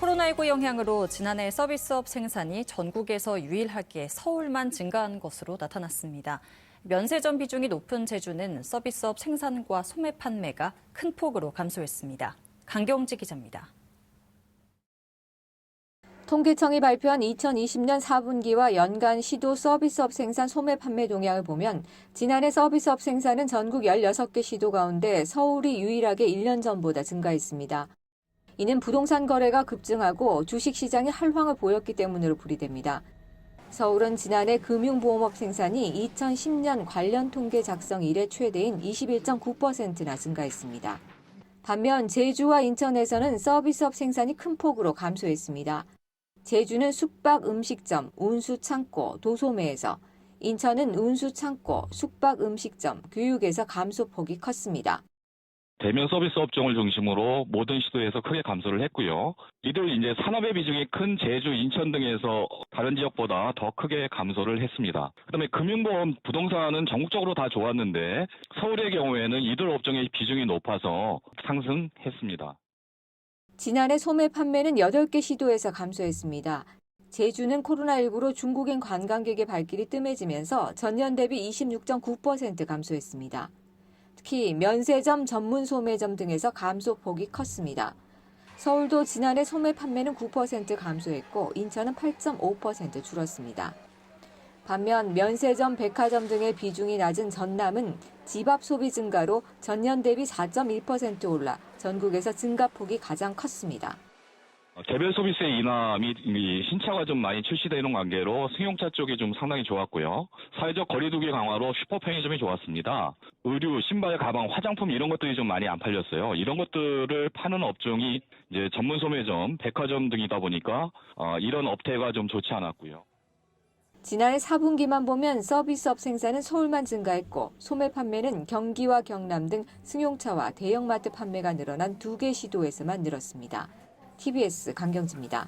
코로나19 영향으로 지난해 서비스업 생산이 전국에서 유일하게 서울만 증가한 것으로 나타났습니다. 면세점 비중이 높은 제주는 서비스업 생산과 소매 판매가 큰 폭으로 감소했습니다. 강경지 기자입니다. 통계청이 발표한 2020년 4분기와 연간 시도 서비스업 생산 소매 판매 동향을 보면 지난해 서비스업 생산은 전국 16개 시도 가운데 서울이 유일하게 1년 전보다 증가했습니다. 이는 부동산 거래가 급증하고 주식 시장이 활황을 보였기 때문으로 풀이됩니다. 서울은 지난해 금융보험업 생산이 2010년 관련 통계 작성 이래 최대인 21.9%나 증가했습니다. 반면 제주와 인천에서는 서비스업 생산이 큰 폭으로 감소했습니다. 제주는 숙박 음식점, 운수 창고, 도소매에서, 인천은 운수 창고, 숙박 음식점, 교육에서 감소폭이 컸습니다. 대면 서비스 업종을 중심으로 모든 시도에서 크게 감소를 했고요. 이들 이제 산업의 비중이 큰 제주, 인천 등에서 다른 지역보다 더 크게 감소를 했습니다. 그다음에 금융보험, 부동산은 전국적으로 다 좋았는데 서울의 경우에는 이들 업종의 비중이 높아서 상승했습니다. 지난해 소매 판매는 8개 시도에서 감소했습니다. 제주는 코로나19로 중국인 관광객의 발길이 뜸해지면서 전년 대비 26.9% 감소했습니다. 특히 면세점, 전문 소매점 등에서 감소폭이 컸습니다. 서울도 지난해 소매 판매는 9% 감소했고 인천은 8.5% 줄었습니다. 반면 면세점, 백화점 등의 비중이 낮은 전남은 집합 소비 증가로 전년 대비 4.1% 올라 전국에서 증가폭이 가장 컸습니다. 어, 개별 서비스의 인하 및이 신차가 좀 많이 출시되는 관계로 승용차 쪽이 좀 상당히 좋았고요. 사회적 거리두기 강화로 슈퍼 편의점이 좋았습니다. 의류, 신발, 가방, 화장품 이런 것들이 좀 많이 안 팔렸어요. 이런 것들을 파는 업종이 이제 전문 소매점, 백화점 등이다 보니까 어, 이런 업태가 좀 좋지 않았고요. 지난해 4분기만 보면 서비스업 생산은 서울만 증가했고 소매 판매는 경기와 경남 등 승용차와 대형마트 판매가 늘어난 두 개 시도에서만 늘었습니다. TBS 강경지입니다.